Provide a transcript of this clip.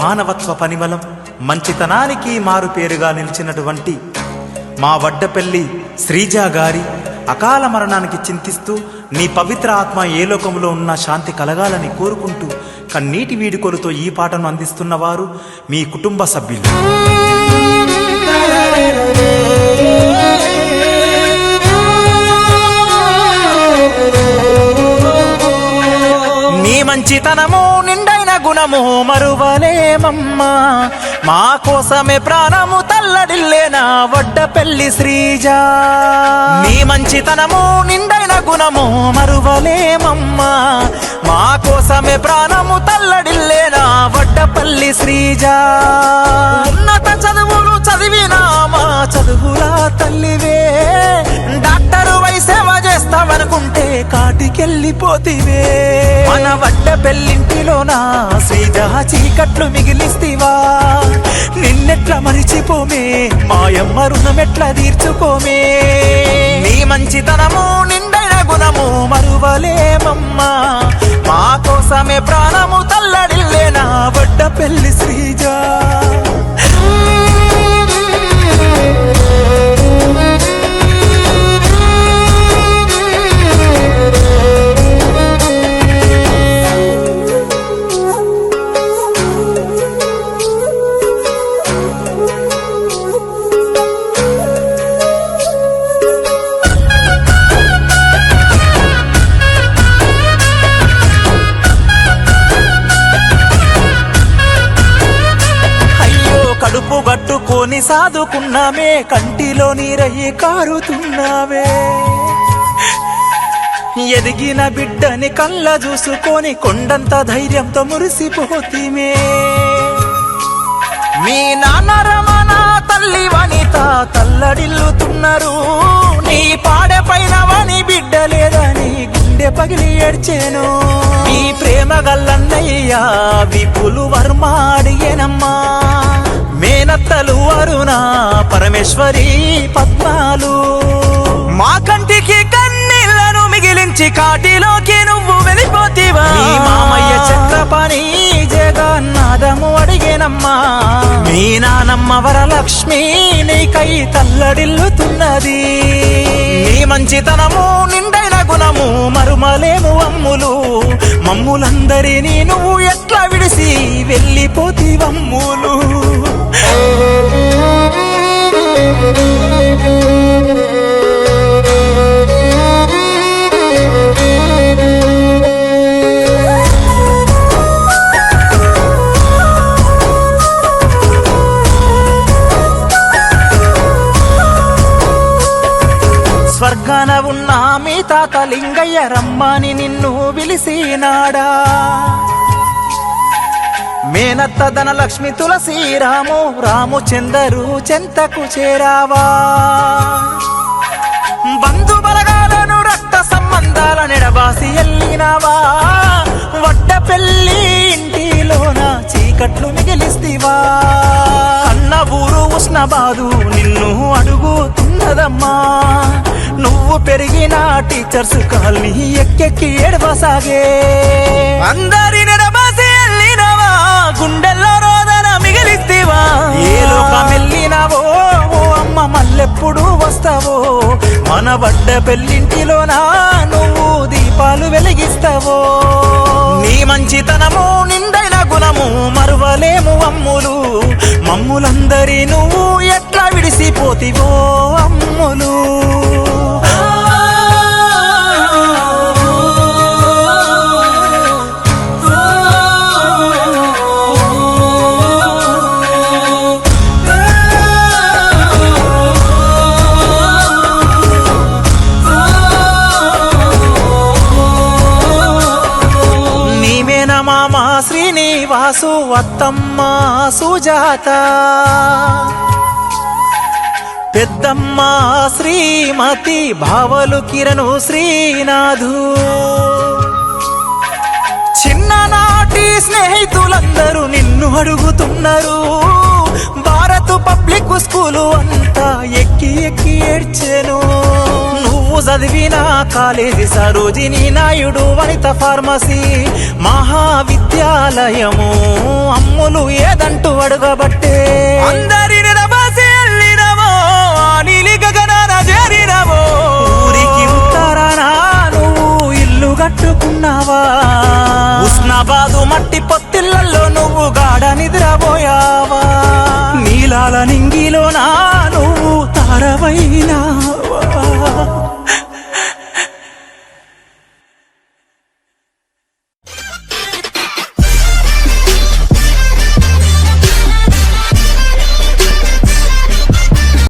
మానవత్వ పనిమలం మంచితనానికి మారుపేరుగా నిలిచినటువంటి మా వడ్డపల్లి శ్రీజా గారి అకాల మరణానికి చింతిస్తూ నీ పవిత్ర ఆత్మ ఏ లోకంలో ఉన్న శాంతి కలగాలని కోరుకుంటూ కన్నీటి వీడుకొలతో ఈ పాటను అందిస్తున్నవారు మీ కుటుంబ సభ్యులు. నీ మంచితనము నిండైన గుణము మరువలేమమ్మా మా కోసమే ప్రాణము తల్లడిల్లేనా వడ్డ పెళ్ళి శ్రీజా. నీ మంచితనము నిండైన గుణము మరువలేమమ్మా మా కోసమే ప్రాణము తల్లడిల్లేనా వడ్డపల్లి శ్రీజా. ఉన్నత కాటికెళ్ళిపోతివే మన వడ్డ పెళ్ళింటిలోనా శ్రీజ చీకట్లు మిగిలిస్తివా. నిన్నెట్లా మరిచిపోమే మాయమ్మ రుణమెట్లా తీర్చుకోమే. నీ మంచితనము నిండైన గుణము మరువలేమమ్మా. మా కోసమే ప్రాణము తల్లడిల్లేనా వడ్డ పెళ్ళి శ్రీజా. గట్టుకొని సాదుకున్నామే కంటిలో నీరయ్యి కారుతున్నావే. ఎదిగిన బిడ్డని కళ్ళ చూసుకొని కొండంత ధైర్యంతో మురిసిపోతిమే. మీ నాన్న రమణ తల్లి వనిత తల్లడిల్లుతున్నారు. నీ పాడె పైన వని బిడ్డ లేదని గుండె పగిలి ఏడ్చేను. నీ ప్రేమ గల్లన్నయ్యా విపులు వర్మ అడిగేనమ్మా. మేనత్తలు అరుణ పరమేశ్వరి పద్మాలు. మా కంటికి కన్నీళ్ళను మిగిలించి కాటిలోకి నువ్వు వెళ్ళిపోతీవా. మామయ్య చక్రపాణి జగన్నాథము అడిగేనమ్మా. మీ నానమ్మ వరలక్ష్మి నీకై తల్లడిల్లుతున్నది. నీ మంచితనము నిండైన గుణము మరుమలేము అమ్ములు. మమ్ములందరినీ నువ్వు ఎట్లా విడిసి వెళ్ళిపోతీవమ్ములు. స్వర్గాన ఉన్న మీ తాత లింగయ్య రమ్మని నిన్ను పిలిసినాడా మేనత్త ధనలక్ష్మి తులసి రాము రాముచందరు చెంతకు చేరావా? బంధు బలగాలను రక్త సంబంధాల నెడబాసి ఎల్లినావా? వడ్డ పెళ్ళి ఇంటిలోన చీకట్లు మిగిలిస్తివా? అన్న ఊరు ఉష్ణబాదు నిన్ను అడుగుతున్నదమ్మా. నువ్వు పెరిగిన టీచర్స్ కాల్ని ఎక్కెక్కి ఏడవసాగే. అందరి నెడబాసి గుండెల్లో రోదన మిగిలిస్తివా ఏ లోకం వెళ్ళినావో ఓ అమ్మ మళ్ళెప్పుడు వస్తావో? మన వడ్డ పెళ్ళింటిలోనా నువ్వు దీపాలు వెలిగిస్తావో? నీ మంచితనము నిండైన గుణము మరువలేము అమ్ములు. మమ్ములందరి నువ్వు ఎట్లా విడిసిపోతివో అమ్ములు. మామ శ్రీనివాసు అత్తమ్మ సుజాత. పెద్దమ్మ శ్రీమతి భావలు కిరణు శ్రీనాథు. చిన్ననాటి స్నేహితులందరూ నిన్ను అడుగుతున్నారు. భారత్ పబ్లిక్ స్కూలు అన్న చదివిన కాలేజీ సరోజిని నాయుడు వనిత ఫార్మసీ. మహావిద్యాలయము అమ్ములు ఏదంటూ అడుగబట్టే. ఇల్లు కట్టుకున్నావా? ఉస్నాబాదు మట్టి పొత్తిళ్ళలో నువ్వు గాఢ నిద్రపోయావా? నీలాల నింగిలో నా నువ్వు తారవైనావా?